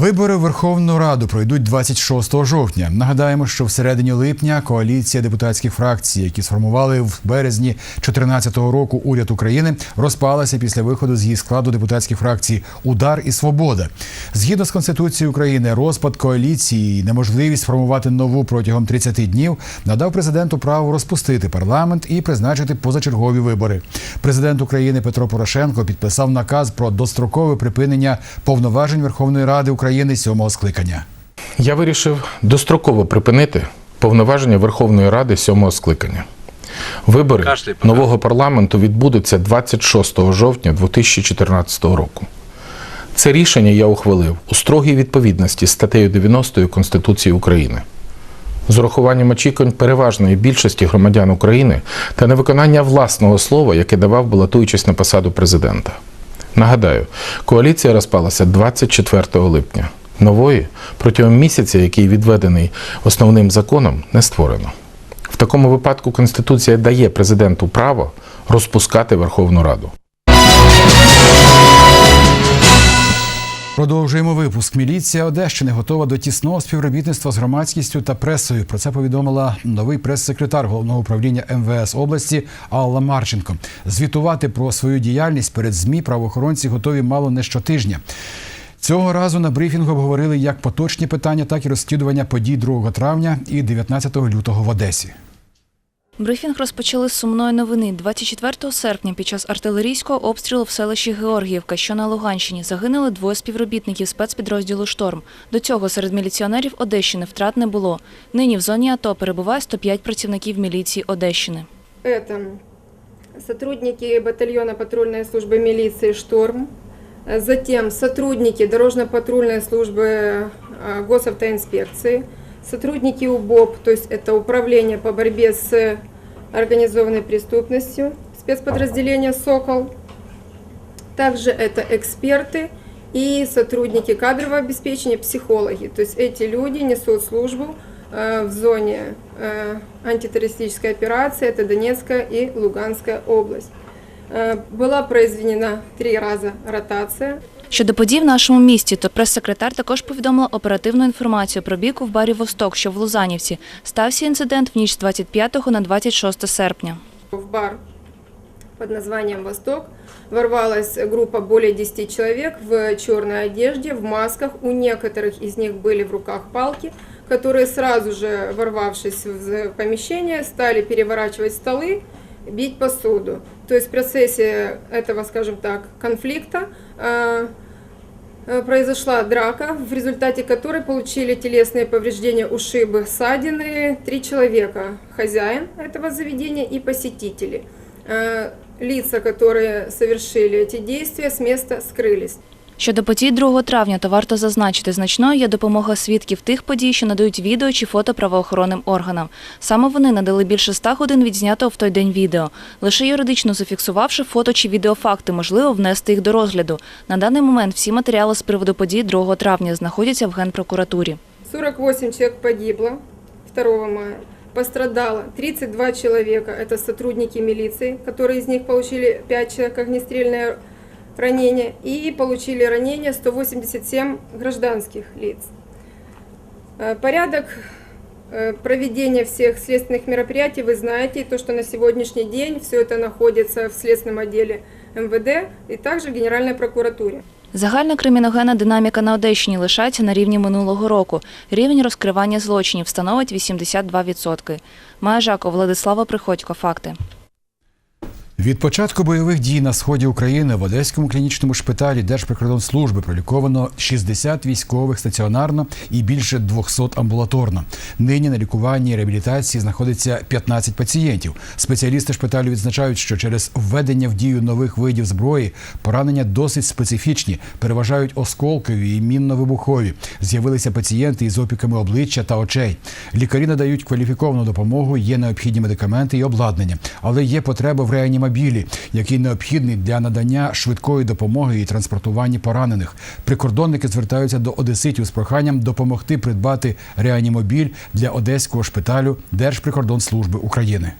Вибори в Верховну Раду пройдуть 26 жовтня. Нагадаємо, що в середині липня коаліція депутатських фракцій, які сформували в березні 2014 року уряд України, розпалася після виходу з її складу депутатських фракцій Удар і Свобода. Згідно з Конституцією України, розпад коаліції і неможливість сформувати нову протягом 30 днів надав президенту право розпустити парламент і призначити позачергові вибори. Президент України Петро Порошенко підписав наказ про дострокове припинення повноважень Верховної Ради України сьомого скликання. Я вирішив достроково припинити повноваження Верховної Ради сьомого скликання. Вибори нового парламенту відбудуться 26 жовтня 2014 року. Це рішення я ухвалив у строгій відповідності з статтею 90 Конституції України. З урахуванням очікувань переважної більшості громадян України та невиконання власного слова, яке давав, балотуючись на посаду президента. Нагадаю, коаліція розпалася 24 липня. Нової протягом місяця, який відведений основним законом, не створено. В такому випадку Конституція дає президенту право розпускати Верховну Раду. Продовжуємо випуск. Міліція Одещини готова до тісного співробітництва з громадськістю та пресою. Про це повідомила новий прес-секретар головного управління МВС області Алла Марченко. Звітувати про свою діяльність перед змі правоохоронці готові мало не щотижня. Цього разу на брифінгу обговорили як поточні питання, так і розслідування подій 2 травня і 19 лютого в Одесі. Брифінг розпочали з сумної новини. 24 серпня під час артилерійського обстрілу в селищі Георгіївка, що на Луганщині, загинули двоє співробітників спецпідрозділу «Шторм». До цього серед міліціонерів Одещини втрат не було. Нині в зоні АТО перебуває 105 працівників міліції Одещини. Это сотрудники батальона патрульной службы милиции «Шторм», э, затем сотрудники дорожно-патрульной службы э, госавтоинспекции, сотрудники УБОП, то есть это управление по борьбе с организованной преступностью, спецподразделение «Сокол», также это эксперты и сотрудники кадрового обеспечения, психологи. То есть эти люди несут службу э, в зоне э, антитеррористической операции, это Донецкая и Луганская область. Э, Была произведена три раза ротация. Щодо подій в нашому місті, то прес-секретар також повідомила оперативну інформацію про бійку в барі «Восток», що в Лузанівці. Стався інцидент в ніч з 25 на 26 серпня. В бар под названием «Восток» ворвалась группа более 10 человек в черной одежде, в масках. У некоторых из них были в руках палки, которые сразу же, ворвавшись в помещение, стали переворачивать столы, бить посуду. То есть в процессе этого, скажем так, конфликта э, э, произошла драка, в результате которой получили телесные повреждения, ушибы, ссадины три человека. Хозяин этого заведения и посетители. Э, Лица, которые совершили эти действия, с места скрылись. Щодо подій 2 травня, то варто зазначити, значною є допомога свідків тих подій, що надають відео чи фото правоохоронним органам. Саме вони надали більше 100 годин відзнятого в той день відео. Лише юридично зафіксувавши фото чи відеофакти, можливо внести їх до розгляду. На даний момент всі матеріали з приводу подій 2 травня знаходяться в Генпрокуратурі. 48 человек погибло 2 мая. Пострадало 32 человека, это сотрудники милиции, которые из них получили 5 человек огнестрельное ранение и получили ранения 187 гражданских лиц. Э, Порядок э, проведения всех следственных мероприятий вы знаете, и то, что на сегодняшний день все это находится в следственном отделе МВД и также в Генеральной прокуратуре. Загальна криміногенна динаміка на Одещині лишається на рівні минулого року. Рівень розкривання злочинів становить 82%. Майя Жаков, Владислава Приходько. Факти. Від початку бойових дій на сході України в Одеському клінічному шпиталі Держприкордонслужби проліковано 60 військових стаціонарно і більше 200 амбулаторно. Нині на лікуванні і реабілітації знаходиться 15 пацієнтів. Спеціалісти шпиталю відзначають, що через введення в дію нових видів зброї поранення досить специфічні, переважають осколкові і мінно-вибухові. З'явилися пацієнти із опіками обличчя та очей. Лікарі надають кваліфіковану допомогу, є необхідні медикаменти і обладнання, але є потреба в реанімобілі, який необхідний для надання швидкої допомоги і транспортування поранених. Прикордонники звертаються до одеситів з проханням допомогти придбати реанімобіль для одеського шпиталю Держприкордонслужби України.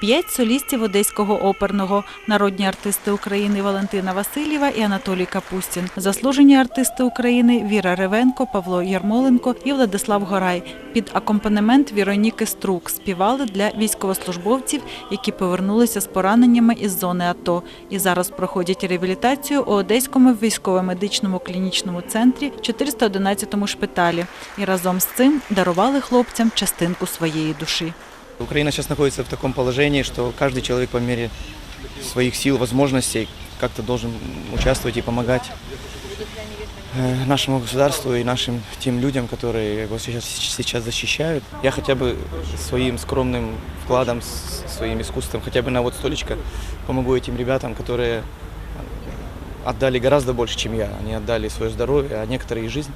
П'ять солістів Одеського оперного, народні артисти України Валентина Васильєва і Анатолій Капустін, заслужені артисти України Віра Ревенко, Павло Ярмоленко і Владислав Горай. Під акомпанемент Віроніки Струк співали для військовослужбовців, які повернулися з пораненнями із зони АТО і зараз проходять реабілітацію у Одеському військово-медичному клінічному центрі 411 шпиталі і разом з цим дарували хлопцям частинку своєї душі. Украина сейчас находится в таком положении, что каждый человек по мере своих сил, возможностей как-то должен участвовать и помогать э, нашему государству и нашим тем людям, которые его сейчас, сейчас защищают. Я хотя бы своим скромным вкладом, своим искусством, хотя бы на вот столечко помогу этим ребятам, которые отдали гораздо больше, чем я. Они отдали свое здоровье, а некоторые и жизнь.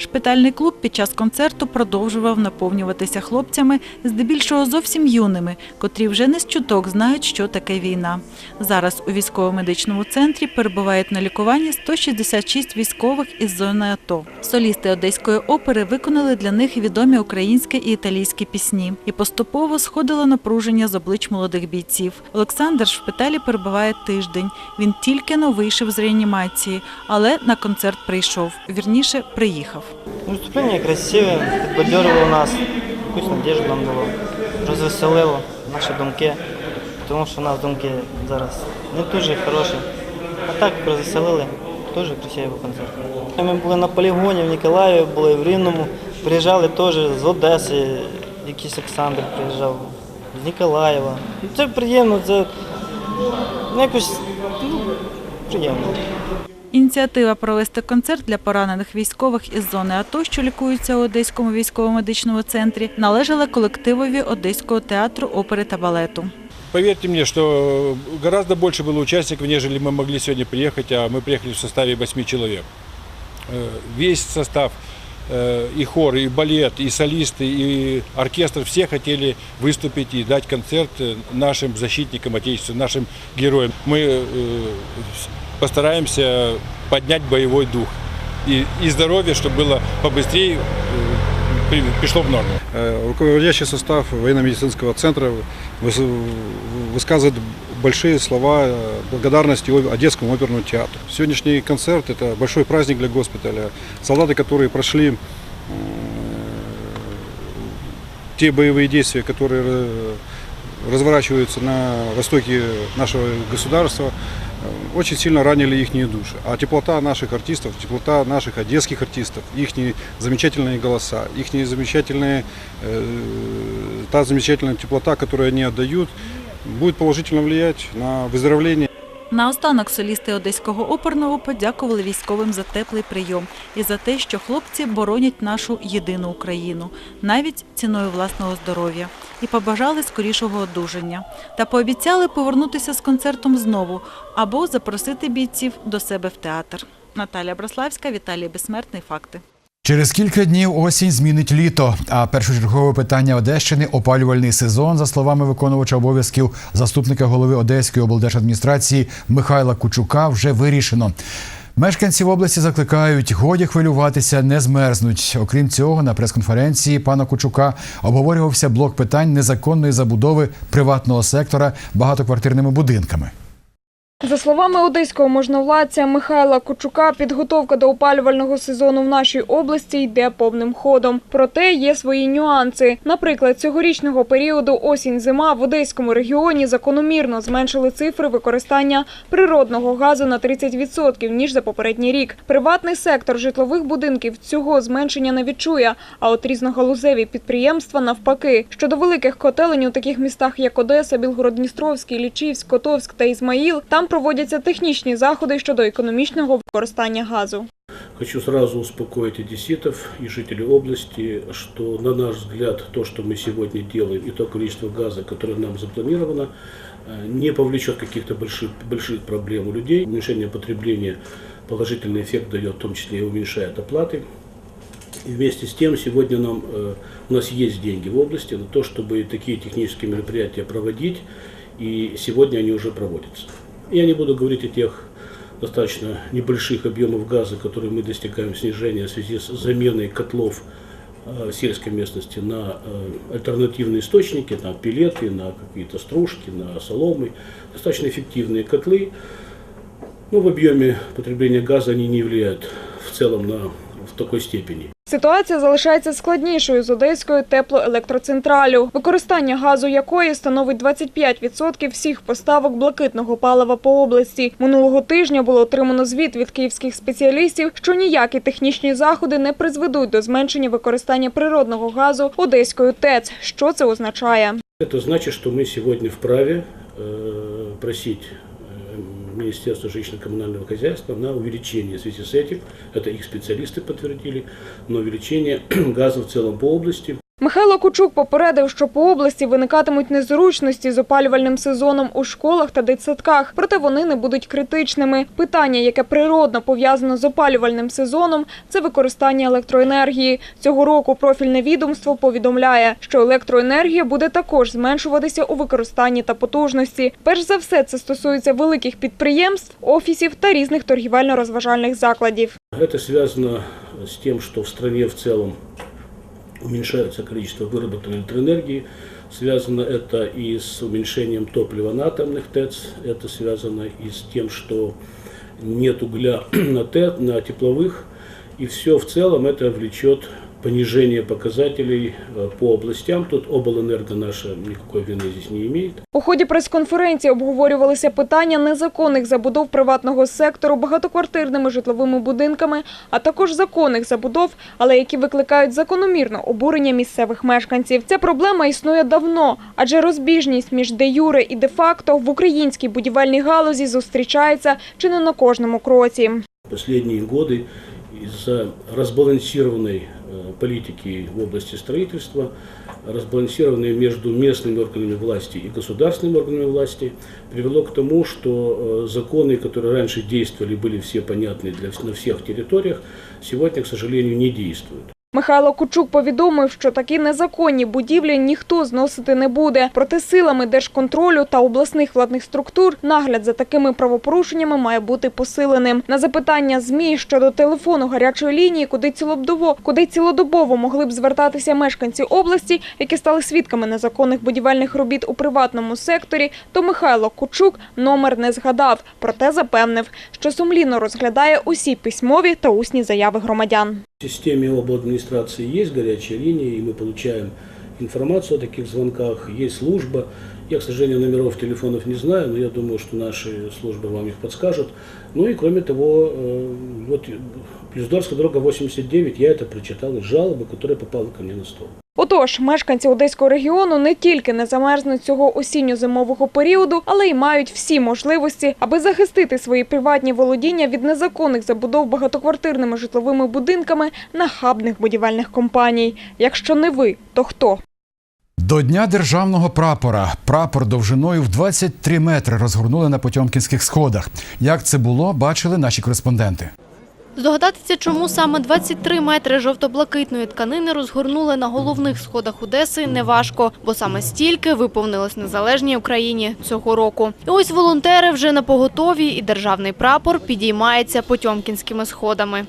Шпитальний клуб під час концерту продовжував наповнюватися хлопцями, здебільшого зовсім юними, котрі вже не з чуток знають, що таке війна. Зараз у військово-медичному центрі перебувають на лікуванні 166 військових із зони АТО. Солісти одеської опери виконали для них відомі українські і італійські пісні. І поступово сходило напруження з облич молодих бійців. Олександр в шпиталі перебуває тиждень. Він тільки но вийшов з реанімації, але на концерт прийшов. Вірніше, приїхав. Виступлення красиве, підбадьорило нас, якусь надіжду нам дало, розвеселило наші думки, тому що у нас думки зараз не дуже хороші. А так розвеселили, дуже красивий концерт. Ми були на полігоні в Ніколаєві, були в Рівному, приїжджали теж з Одеси, якийсь Олександр приїжджав, з Ніколаєва. Ну, Це приємно, це ну, якось ну, приємно. Ініціатива провести концерт для поранених військових із зони АТО, що лікуються у Одеському військово-медичному центрі, належала колективові Одеського театру опери та балету. Поверьте мне, что гораздо больше было участников, нежели мы могли сегодня приехать, а мы приехали в составе восьми человек. Э, Весь состав, э, и хор, и балет, и солисты, и оркестр, все хотели выступить и дать концерт э, нашим защитникам Отечества, нашим героям. Мы э, с- постараемся поднять боевой дух и, и здоровье, чтобы было побыстрее, э, при- пришло в норму. Э, Руководящий состав военно-медицинского центра выс- высказывает большие слова э, благодарности Одесскому оперному театру. Сегодняшний концерт – это большой праздник для госпиталя. Солдаты, которые прошли те боевые действия, которые разворачиваются на востоке нашего государства, очень сильно ранили их души. А теплота наших артистов, теплота наших одесских артистов, их замечательные голоса, их замечательные, э, та замечательная теплота, которую они отдают, будет положительно влиять на выздоровление Наостанок солісти Одеського оперного подякували військовим за теплий прийом і за те, що хлопці боронять нашу єдину Україну, навіть ціною власного здоров'я, і побажали скорішого одужання. Та пообіцяли повернутися з концертом знову або запросити бійців до себе в театр. Наталя Браславська, Віталій Безсмертний. Факти. Через кілька днів осінь змінить літо. А першочергове питання Одещини опалювальний сезон, за словами виконувача обов'язків заступника голови Одеської облдержадміністрації Михайла Кучука, вже вирішено. Мешканців області закликають годі хвилюватися, не змерзнуть. Окрім цього, на прес-конференції пана Кучука обговорювався блок питань незаконної забудови приватного сектора багатоквартирними будинками. За словами одеського можновладця Михайла Кучука, підготовка до опалювального сезону в нашій області йде повним ходом. Проте є свої нюанси. Наприклад, цьогорічного періоду осінь-зима в одеському регіоні закономірно зменшили цифри використання природного газу на 30%, ніж за попередній рік. Приватний сектор житлових будинків цього зменшення не відчує, а от різногалузеві підприємства навпаки. Щодо великих котелень у таких містах, як Одеса, Білгород-Дністровський, Лічівськ, Котовськ та Ізмаїл, там проводяться технічні заходи щодо економічного використання газу. Хочу сразу успокоить одесситов и жителей области, что на наш взгляд то, что мы сегодня делаем, и то количество газа, которое нам запланировано, э, не повлечет каких-то больших, больших проблем у людей. Уменьшение потребления положительный эффект дает, в том числе и уменьшает оплаты. И вместе с тем сегодня нам, э, у нас есть деньги в области на то, чтобы такие технические мероприятия проводить, и сегодня они уже проводятся. Я не буду говорить о тех достаточно небольших объемов газа, которые мы достигаем снижения в связи с заменой котлов э, в сельской местности на э, альтернативные источники, на пилеты, на какие-то стружки, на соломы. Достаточно эффективные котлы. Но в объеме потребления газа они не влияют в целом на, в такой степени. Ситуація залишається складнішою з Одеською теплоелектроцентралю, використання газу якої становить 25% всіх поставок блакитного палива по області. Минулого тижня було отримано звіт від київських спеціалістів, що ніякі технічні заходи не призведуть до зменшення використання природного газу Одеською ТЕЦ. Що це означає? Это значит, что мы сегодня вправе э, просить э, Министерство жилищно-коммунального хозяйства на увеличение в связи с этим, это их специалисты подтвердили, на увеличение газа в целом по области. Михайло Кучук попередив, що по області виникатимуть незручності з опалювальним сезоном у школах та дитсадках, проте вони не будуть критичними. Питання, яке природно пов'язано з опалювальним сезоном, це використання електроенергії. Цього року профільне відомство повідомляє, що електроенергія буде також зменшуватися у використанні та потужності. Перш за все, це стосується великих підприємств, офісів та різних торгівельно-розважальних закладів. Это связано с тем, что в стране в целом уменьшается количество выработанной электроэнергии. Связано это и с уменьшением топлива на атомных ТЭЦ, это связано и с тем, что нет угля на, ТЭ, на тепловых, и все в целом это влечет понижение показателей э, по областям. Тут облэнерго наша никакой вины здесь не имеет. У ході прес-конференції обговорювалися питання незаконних забудов приватного сектору багатоквартирними житловими будинками, а також законних забудов, але які викликають закономірно обурення місцевих мешканців. Ця проблема існує давно, адже розбіжність між де юре і де факто в українській будівельній галузі зустрічається чи не на кожному кроці. последние годы из-за разбалансированной э, политики в области строительства, разбалансированной между местными органами власти и государственными органами власти, привело к тому, что э, законы, которые раньше действовали, были все понятны для, вс- на всех территориях, сегодня, к сожалению, не действуют. Михайло Кучук повідомив, що такі незаконні будівлі ніхто зносити не буде. Проте силами держконтролю та обласних владних структур нагляд за такими правопорушеннями має бути посиленим. На запитання ЗМІ щодо телефону гарячої лінії, куди цілодобово, куди цілодобово могли б звертатися мешканці області, які стали свідками незаконних будівельних робіт у приватному секторі, то Михайло Кучук номер не згадав. Проте запевнив, що сумлінно розглядає усі письмові та усні заяви громадян. В системе обладминистрации есть горячая линия, и мы получаем информацию о таких звонках, есть служба. Я, к сожалению, номеров телефонов не знаю, но я думаю, что наши службы вам их подскажут. Ну и кроме того, э, вот Плюсдорская дорога 89, я это прочитал из жалобы, которая попала ко мне на стол. Отож, мешканці Одеського регіону не тільки не замерзнуть цього осінньо-зимового періоду, але й мають всі можливості, аби захистити свої приватні володіння від незаконних забудов багатоквартирними житловими будинками нахабних будівельних компаній. Якщо не ви, то хто? До Дня державного прапора прапор довжиною в 23 метри розгорнули на Потьомкінських сходах. Як це було, бачили наші кореспонденти. Здогадатися, чому саме 23 метри жовто-блакитної тканини розгорнули на головних сходах Одеси, неважко, бо саме стільки виповнилось незалежній Україні цього року. І ось волонтери вже на поготові, і державний прапор підіймається потьомкінськими сходами.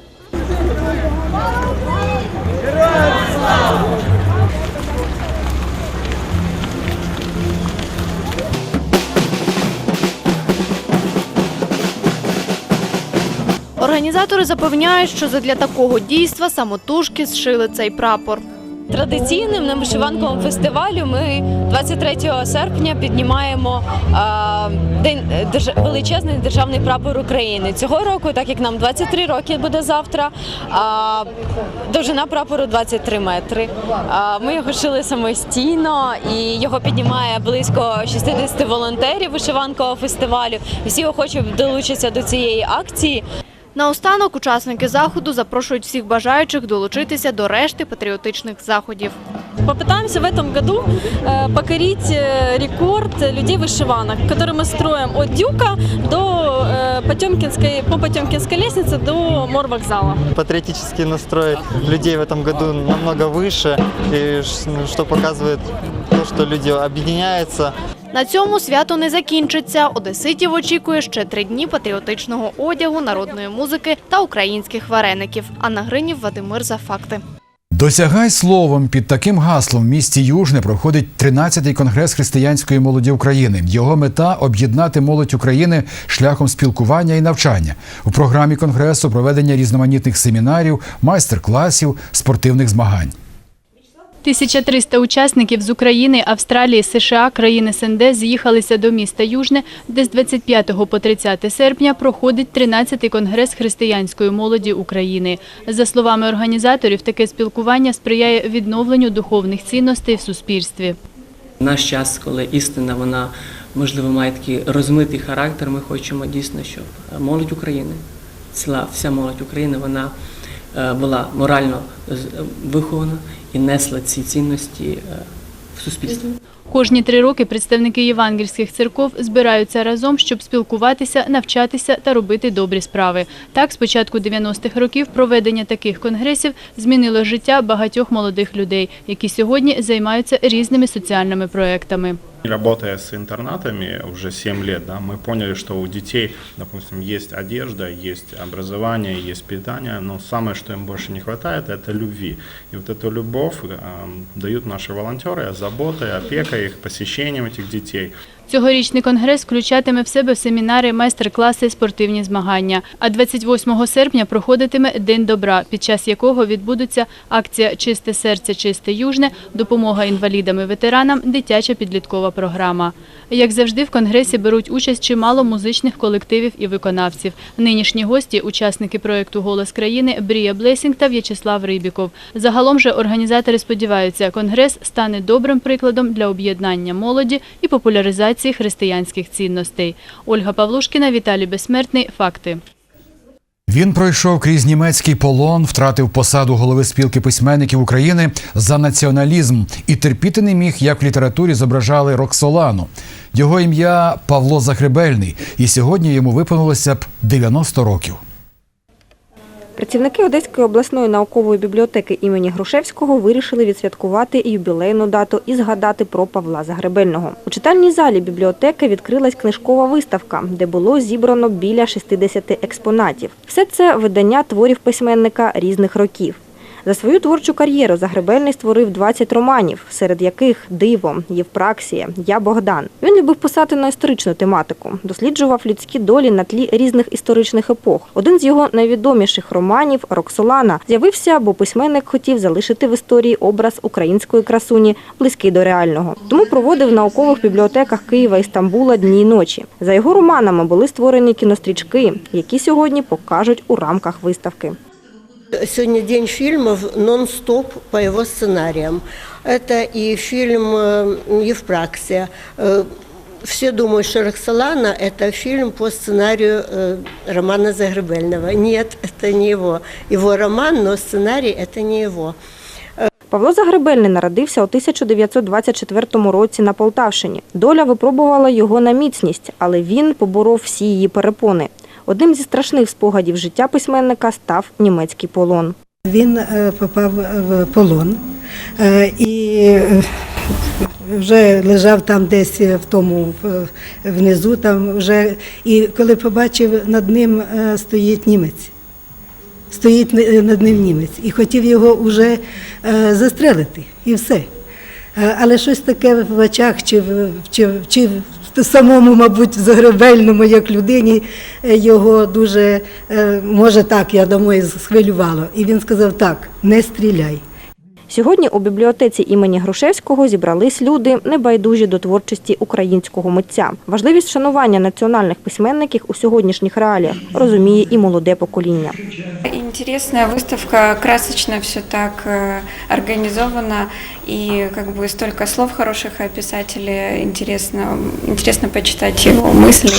Організатори запевняють, що задля такого дійства самотужки зшили цей прапор. Традиційним на вишиванковому фестивалю ми 23 серпня піднімаємо день величезний державний прапор України. Цього року, так як нам 23 роки буде завтра, довжина прапору 23 метри. Ми його шили самостійно і його піднімає близько 60 волонтерів вишиванкового фестивалю. Всі охочі долучаться до цієї акції. Наостанок учасники заходу запрошують всіх бажаючих долучитися до решти патріотичних заходів. Попытаемся в этом году э, покорить э, рекорд людей вышиванок, который мы строим от Дюка до э, Потемкинской, по Потемкинской лестнице до морвокзала. Патриотический настрой людей в этом году намного выше, и ш- ну, что показывает то, что люди объединяются. На цьому свято не закінчиться. Одеситів очікує ще три дні патріотичного одягу, народної музики та українських вареників. Анна Гринів, Вадимир за факти. Досягай словом під таким гаслом в місті Южне проходить 13-й конгрес християнської молоді України. Його мета об'єднати молодь України шляхом спілкування і навчання. У програмі конгресу проведення різноманітних семінарів, майстер-класів, спортивних змагань. 1300 учасників з України, Австралії, США, країн СНД з'їхалися до міста Южне, де з 25 по 30 серпня проходить 13-й конгрес християнської молоді України. За словами організаторів, таке спілкування сприяє відновленню духовних цінностей в суспільстві. Наш час, коли істина, вона можливо має такий розмитий характер. Ми хочемо дійсно, щоб молодь України, ціла вся молодь України, вона була морально з- вихована і несла ці цінності е, в суспільстві. Кожні три роки представники євангельських церков збираються разом, щоб спілкуватися, навчатися та робити добрі справи. Так, з початку 90-х років проведення таких конгресів змінило життя багатьох молодих людей, які сьогодні займаються різними соціальними проектами. Работая с интернатами уже 7 лет, да, мы поняли, что у детей, допустим, есть одежда, есть образование, есть питание, но самое, что им больше не хватает, это любви. И вот эту любовь э, дают наши волонтеры заботой, опекой их, посещением этих детей. Цьогорічний конгрес включатиме в себе семінари, майстер-класи, спортивні змагання. А 28 серпня проходитиме День добра, під час якого відбудеться акція Чисте серце, чисте южне, допомога інвалідам і ветеранам, дитяча підліткова програма. Як завжди, в конгресі беруть участь чимало музичних колективів і виконавців. Нинішні гості – учасники проєкту Голос країни Брія Блесінг та В'ячеслав Рибіков. Загалом же організатори сподіваються, конгрес стане добрим прикладом для об'єднання молоді і популяризації християнських цінностей. Ольга Павлушкіна, Віталій Безсмертний. Факти. Він пройшов крізь німецький полон, втратив посаду голови спілки письменників України за націоналізм і терпіти не міг, як в літературі зображали Роксолану. Його ім'я Павло Захребельний, і сьогодні йому виповнилося б 90 років. Працівники Одеської обласної наукової бібліотеки імені Грушевського вирішили відсвяткувати юбілейну дату і згадати про Павла Загребельного. У читальній залі бібліотеки відкрилась книжкова виставка, де було зібрано біля 60 експонатів. Все це видання творів письменника різних років. За свою творчу кар'єру Загребельний створив 20 романів, серед яких Диво, Євпраксія, Я Богдан. Він любив писати на історичну тематику, досліджував людські долі на тлі різних історичних епох. Один з його найвідоміших романів Роксолана з'явився, бо письменник хотів залишити в історії образ української красуні, близький до реального. Тому проводив в наукових бібліотеках Києва і Стамбула дні й ночі. За його романами були створені кінострічки, які сьогодні покажуть у рамках виставки. Сегодня день фильмов нон-стоп по его сценариям. Это и фильм э, «Евпраксия». Э, Все думают, что «Роксолана» – это фильм по сценарию э, романа Загребельного. Нет, это не его. Его роман, но сценарий – это не его. Павло Загребельний народився у 1924 році на Полтавщині. Доля випробувала його на міцність, але він поборов всі її перепони. Одним зі страшних спогадів життя письменника став німецький полон. Він е, попав в полон е, і е, вже лежав там десь в тому внизу, там вже і коли побачив над ним е, стоїть німець. Стоїть е, над ним німець і хотів його вже е, застрелити, і все. Е, Але щось таке в очах, чи в, чи, чи самому, мабуть, загребельному, як людині, е, його дуже, е, може так, я думаю, схвилювало. І він сказав так, не стріляй. Сьогодні у бібліотеці імені Грушевського зібрались люди, небайдужі до творчості українського митця. Важливість вшанування національних письменників у сьогоднішніх реаліях розуміє і молоде покоління. Интересная выставка, красочно все так э, организовано и как бы столько слов хороших о писателе. Интересно, интересно почитать его мысли,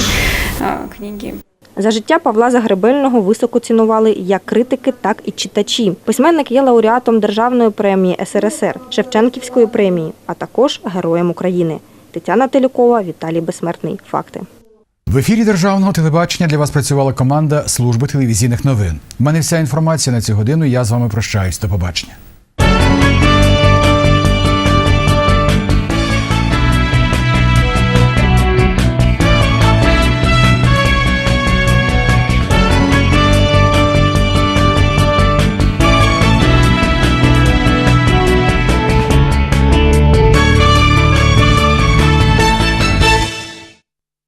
э, книги. За життя Павла Загребельного високо цінували як критики, так і читачі. Письменник є лауреатом Державної премії СРСР, Шевченківської премії, а також Героєм України. Тетяна Телюкова, Віталій Безсмертний. Факти. В ефірі державного телебачення для вас працювала команда служби телевізійних новин. У мене вся інформація на цю годину. Я з вами прощаюсь. До побачення.